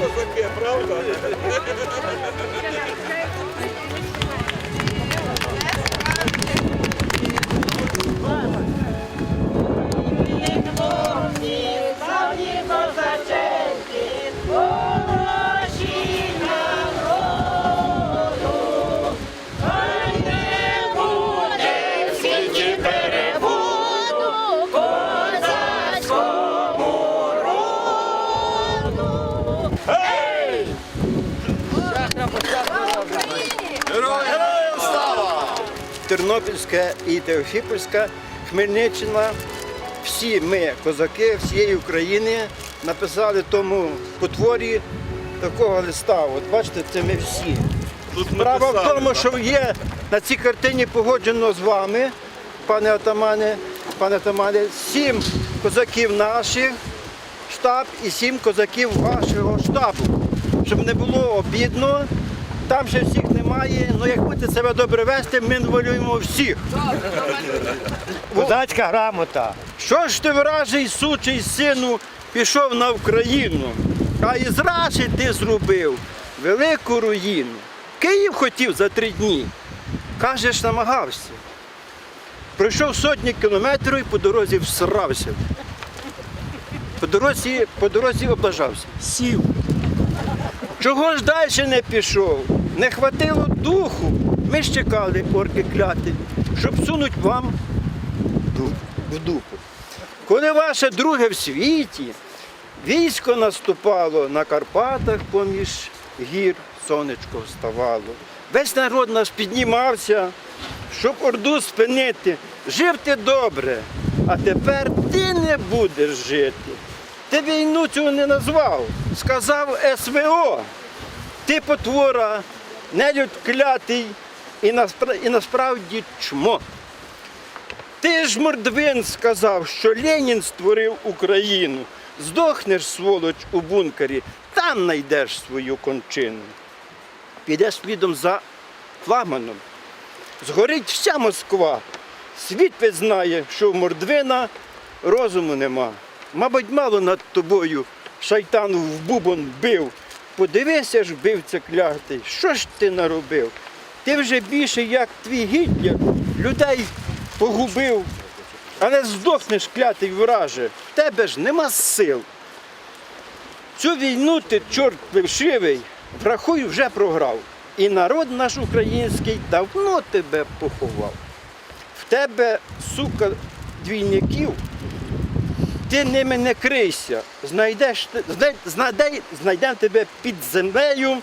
Козаки, правда? Тернопільська і Теофіпольська, Хмельниччина. Всі ми, козаки всієї України, написали тому потворі такого листа. От бачите, це ми всі. Тут ми Справа в тому, що є на цій картині погоджено з вами, пане Атамане, пане Атамане, сім козаків наших штаб і сім козаків вашого штабу. Щоб не було обідно, там ще всіх немає. Ну як будете себе добре вести, ми волюємо всіх. Козацька грамота. Що ж ти вражий сучий сину пішов на Україну, а із Раші ти зробив велику руїну. Київ хотів за три дні. Кажеш, намагався. Пройшов сотні кілометрів і по дорозі всрався. По дорозі, по дорозі облажався. Сів. Чого ж далі не пішов? Не хватило духу. Ми ж чекали орки кляти, щоб сунуть вам в дупу. Коли ваше друге в світі, військо наступало на Карпатах поміж гір, сонечко вставало. Весь народ наш піднімався, щоб орду спинити. Жив ти добре, а тепер ти не будеш жити. Ти війну цього не назвав, сказав СВО. Ти потвора, нелюд клятий і, наспра- і насправді чмо. Ти ж мордвин сказав, що Ленін створив Україну. Здохнеш, сволоч, у бункері, там знайдеш свою кончину. Підеш слідом за флагманом. Згорить вся Москва. Світ знає, що в мордвина розуму нема. Мабуть, мало над тобою шайтану в бубон бив. Подивися ж, бивця клятий, що ж ти наробив? Ти вже більше, як твій Гітлер, людей погубив, але здохнеш клятий враже, тебе ж нема сил. Цю війну ти, чорт плешивий, врахуй, вже програв. І народ наш український давно тебе поховав. В тебе, сука, двійників, ти ними не крийся. Знайдеш, знайдемо тебе під землею,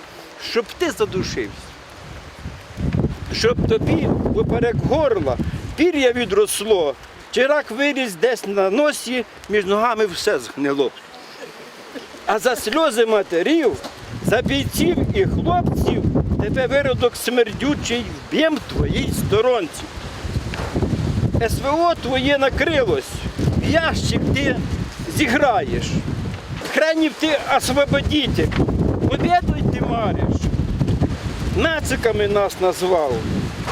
щоб ти задушився. Щоб тобі поперек горла пір'я відросло, чи рак виріс десь на носі, між ногами все згнило. А за сльози матерів, за бійців і хлопців тебе виродок смердючий вб'єм твоїй сторонці. СВО твоє накрилось, ящик ти зіграєш. Хренів ти освободитель, побєдуй ти мариш. Нациками нас назвав,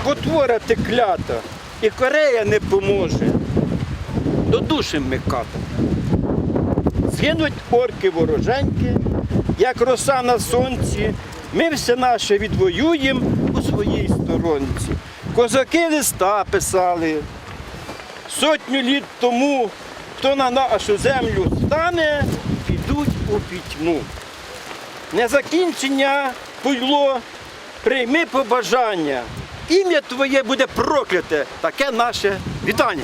потвора ти клята, і Корея не поможе. Додушим ми ката. Згинуть орки вороженьки, як роса на сонці. Ми все наше відвоюємо у своїй сторонці. Козаки листа писали. Сотню літ тому, хто на нашу землю стане, підуть у пітьму. Незакінчення пуйло, прийми побажання. Ім'я твоє буде прокляте. Таке наше вітання.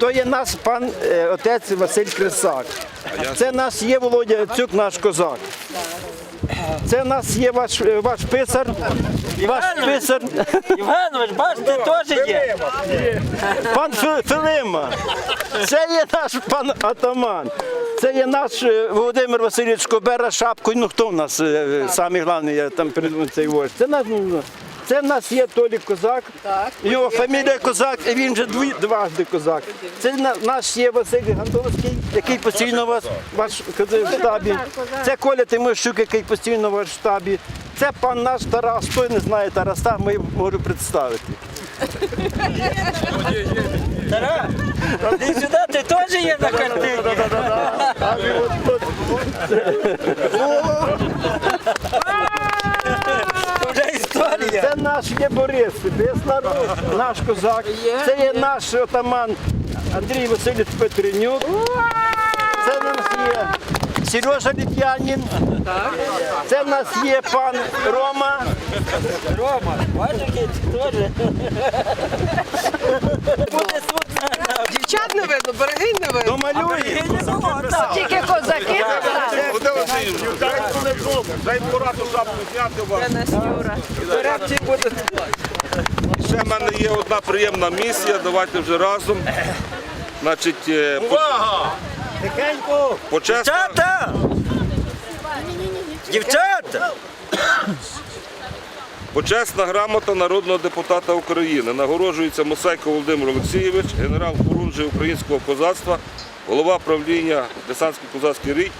То є наш пан е, отець Василь Крисак. Це наш є Володя Цюк, наш козак. Це в нас є ваш, е, ваш писар. Ваш писар, Євгенович, бачите, теж є. пан Филима. Це є наш пан Атаман. Це є наш е, Володимир Васильович Кобера шапкою. Ну хто в нас е, самий головний, я там придумав цей вождь. Це наш. Це в нас є Толік Козак, його фамілія Козак, і він вже дві, дважди козак. Це на- наш є Василь Гантовський, який постійно у вас ваш в штабі. Це Коля Тимощук, який постійно у вас в штабі. Це пан наш Тарас, хто не знає Тараса, ми можу представити. Тарас, ти сюди, ти теж є на картині. Це вже історія. Це наш є Борис, весь народ, наш козак. Це є наш отаман Андрій Васильович Петренюк. Це в нас є Сережа Літянін. Це в нас є пан Рома. Рома, бачите, теж. Буде суд на- на Дівчат не видно, берегинь не видно. Домалює. Ні, ну, так. Тільки козаки Дай пораду шапку зняти вам. Реакції буде. Ще в мене є одна приємна місія. Давайте вже разом. Значить, Увага! Тихенько. Почесна, Дівчата! Дівчата! Почесна грамота народного депутата України. Нагороджується Мосейко Володимир Олексійович, генерал Хорунжий українського козацтва, голова правління Десантський козацький рік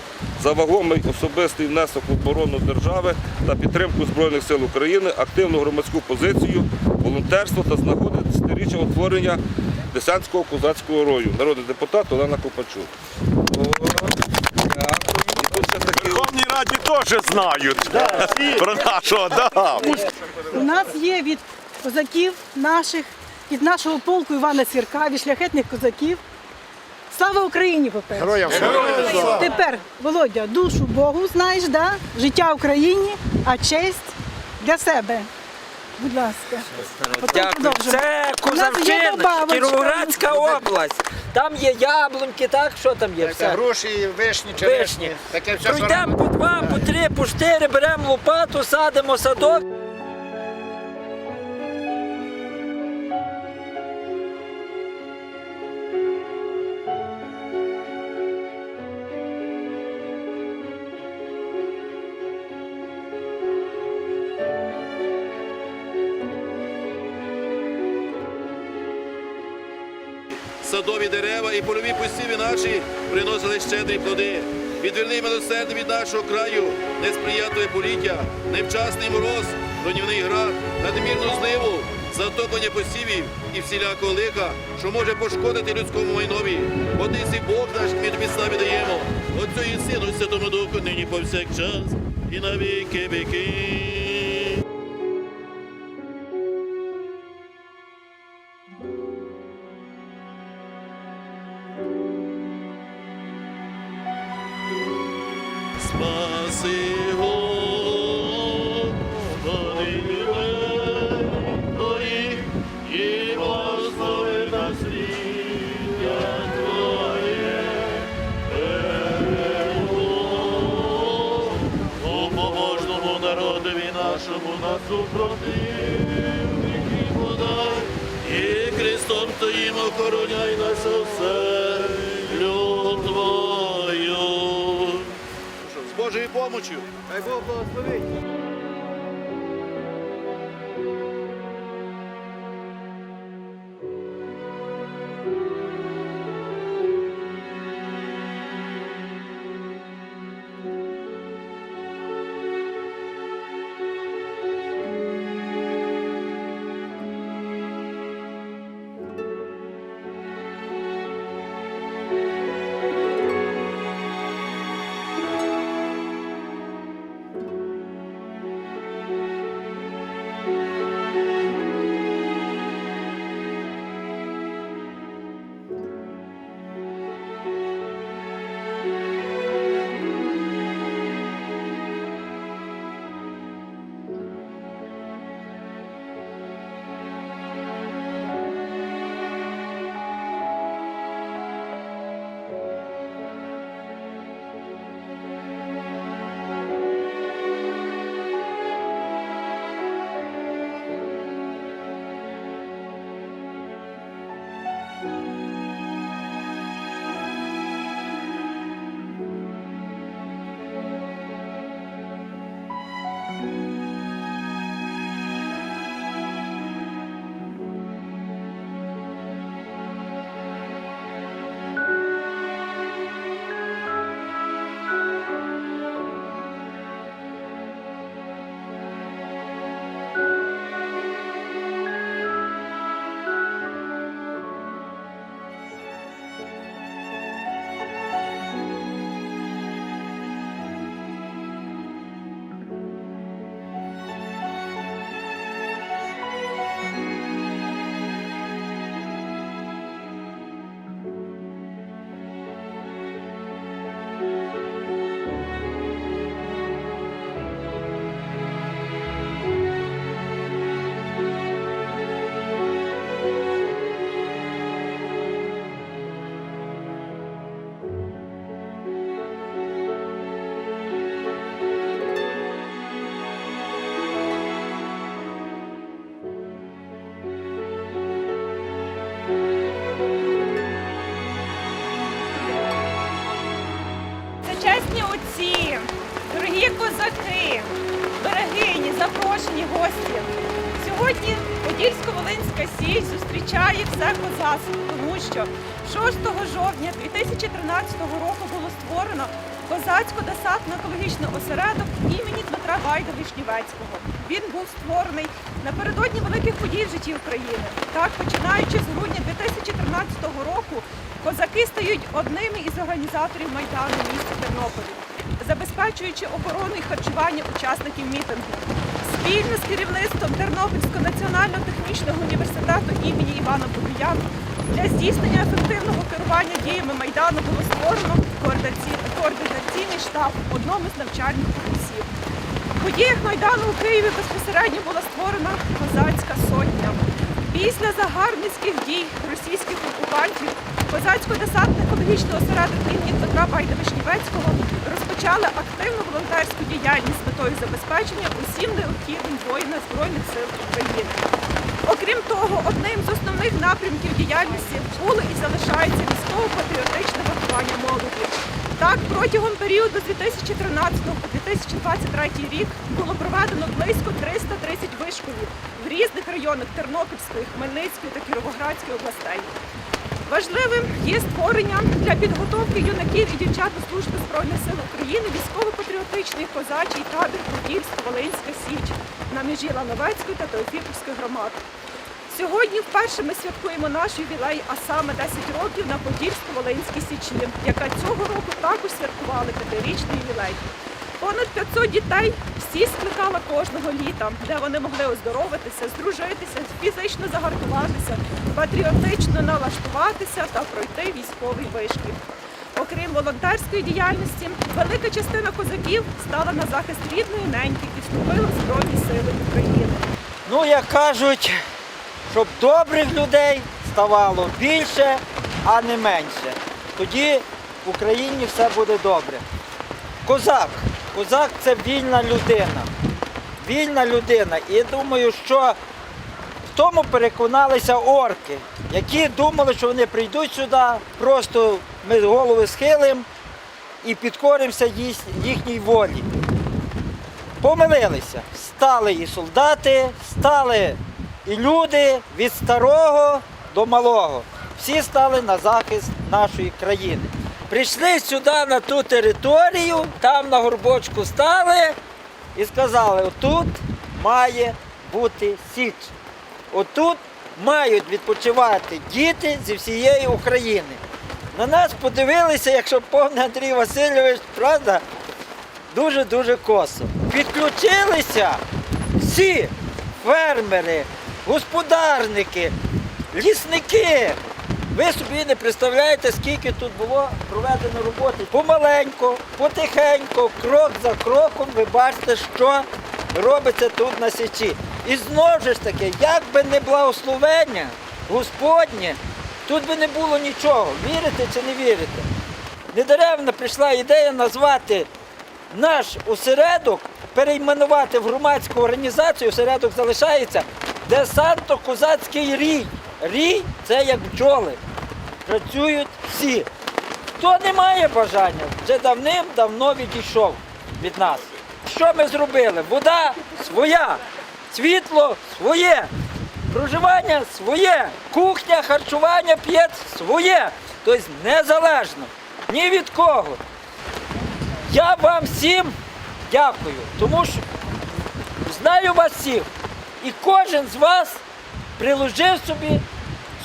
за вагомий особистий внесок в оборону держави та підтримку Збройних сил України, активну громадську позицію, волонтерство та з нагоди десятиріччя утворення Десантського козацького рою. Народний депутат Олена Копачук. І тут ще такі Верховній Раді теж знають про нашого. Да. У нас є від козаків наших, від нашого полку Івана Сірка, від шляхетних козаків. Слава Україні, по-перше. Тепер, Володя, душу Богу знаєш, да? життя Україні, а честь для себе. Будь ласка. Дякую. Це Козавчин. Кіровоградська область. Там є яблуньки, так? Що там є? Все. Груші, вишні, Вишні. черешні. Таке все, Пройдемо по два, по три, по чотири, беремо лопату, садимо садок. Дерева і польові посіви наші приносили щедрі плоди. Відверни милосердя від нашого краю, несприятливе поліття, невчасний мороз, руйнівний град, надмірну зливу, затоплення посівів і всілякого лиха, що може пошкодити людському майнові. Одниці Бог наш ми тобі славі даємо. Отцю і Сину, і Святому Духу, нині повсякчас, і на віки віки. Нашому на супротивників подай, і Христом Твоїм охороняй нас оселю Твою. З Божою помочю. Хай Бог благословить. Подільсько-Волинська сіль зустрічає все козацтво, тому що 6 жовтня 2013 року було створено козацько-десантно-екологічний осередок імені Дмитра Вайда Вишнівецького. Він був створений напередодні великих подій в житті України. Так, починаючи з грудня 2013 року, козаки стають одними із організаторів Майдану в місті Тернополі, забезпечуючи оборону і харчування учасників мітингу. Спільно з керівництвом Тернопільського національного технічного університету імені Івана Богояна для здійснення ефективного керування діями Майдану було створено координаційний, штаб в одному з навчальних корпусів. В подіях Майдану у Києві безпосередньо була створена козацька сотня. Після загарбницьких дій російських окупантів козацько-десантно-екологічного осередок імені Дмитра Байдовишнівецького розпочали активну волонтерську діяльність з метою забезпечення усім необхідним воїнам Збройних сил України. Окрім того, одним з основних напрямків діяльності було і залишається військово-патріотичне виховання молоді. Так, протягом періоду з 2013 по 2023 рік було проведено близько 330 вишколів в різних районах Тернопільської, Хмельницької та Кіровоградської областей. Важливим є створення для підготовки юнаків і дівчат до служби Збройних сил України військово-патріотичний козачий табір Подільськ-Волинська Січ на межі Лановецької та Теофіпівської громад. Сьогодні вперше ми святкуємо наш ювілей, а саме 10 років на Подільсько-Волинській Січі, яка цього року також святкувала п'ятирічний ювілей. Понад 500 дітей всі скликала кожного літа, де вони могли оздоровитися, здружитися, фізично загартуватися, патріотично налаштуватися та пройти військовий вишкіл. Окрім волонтерської діяльності, велика частина козаків стала на захист рідної неньки і вступила в Збройні Сили України. Ну, як кажуть, щоб добрих людей ставало більше, а не менше. Тоді в Україні все буде добре. Козак. Козак це вільна людина. Вільна людина. І я думаю, що в тому переконалися орки, які думали, що вони прийдуть сюди, просто ми голови схилимо і підкоримося їхній волі. Помилилися. Стали і солдати, стали і люди від старого до малого. Всі стали на захист нашої країни. Прийшли сюди на ту територію, там на горбочку стали і сказали, отут має бути січ. Отут мають відпочивати діти зі всієї України. На нас подивилися, якщо повний Андрій Васильович, правда, дуже-дуже косо. Підключилися всі фермери, господарники, лісники. Ви собі не представляєте, скільки тут було проведено роботи. Помаленько, потихеньку, крок за кроком, ви бачите, що робиться тут на січі. І знову ж таки, як би не благословення Господнє, тут би не було нічого. Вірите чи не вірите? Недаревно прийшла ідея назвати наш осередок, перейменувати в громадську організацію, осередок залишається десанто-козацький рій. Рій це як бджоли. Працюють всі. Хто не має бажання, вже давним-давно відійшов від нас. Що ми зробили? Вода своя, світло своє, проживання своє, кухня, харчування, п'єт своє. Тобто незалежно ні від кого. Я вам всім дякую, тому що знаю вас всіх. І кожен з вас приложив собі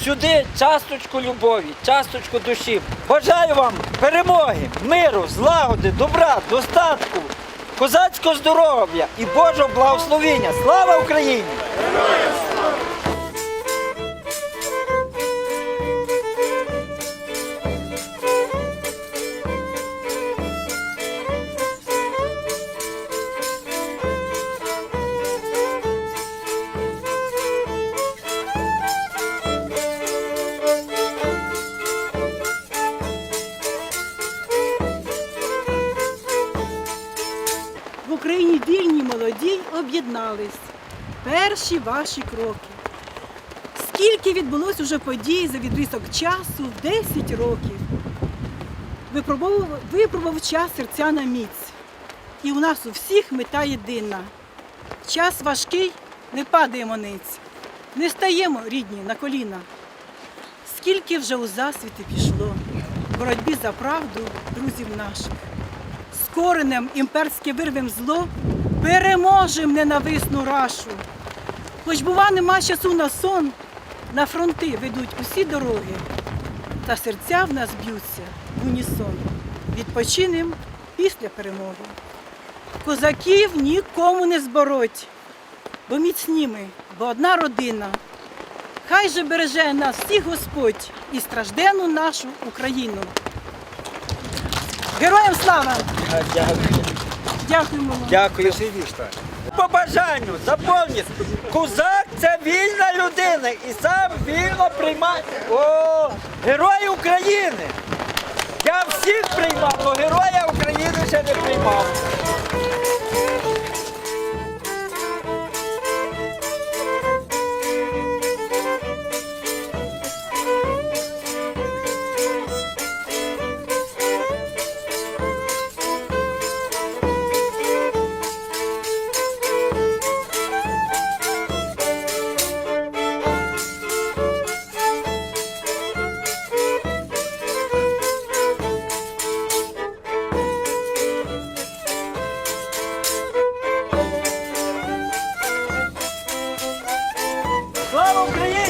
сюди часточку любові, часточку душі. Бажаю вам перемоги, миру, злагоди, добра, достатку, козацького здоров'я і Божого благословення. Слава Україні! Україні вільні молоді об'єднались. Перші ваші кроки. Скільки відбулось уже подій за відрізок часу в 10 років. Випробував, випробував час серця на міць. І у нас у всіх мета єдина Час важкий, не падаємо ниць, не стаємо рідні на коліна. Скільки вже у засвіти пішло в боротьбі за правду друзів наших. Коренем імперське вирвем зло, переможем ненависну рашу. Хоч, бува, нема часу на сон, на фронти ведуть усі дороги, та серця в нас б'ються в унісон. Відпочинем після перемоги. Козаків нікому не збороть, бо міцні ми, бо одна родина. Хай же береже нас всіх Господь і стражденну нашу Україну. Героям слава! Дякуємо вам. Дякую. По бажанню, заповніть. Козак це вільна людина і сам вільно приймає. О, герої України! Я всіх приймав, але героя України ще не приймав. Marcelo Green.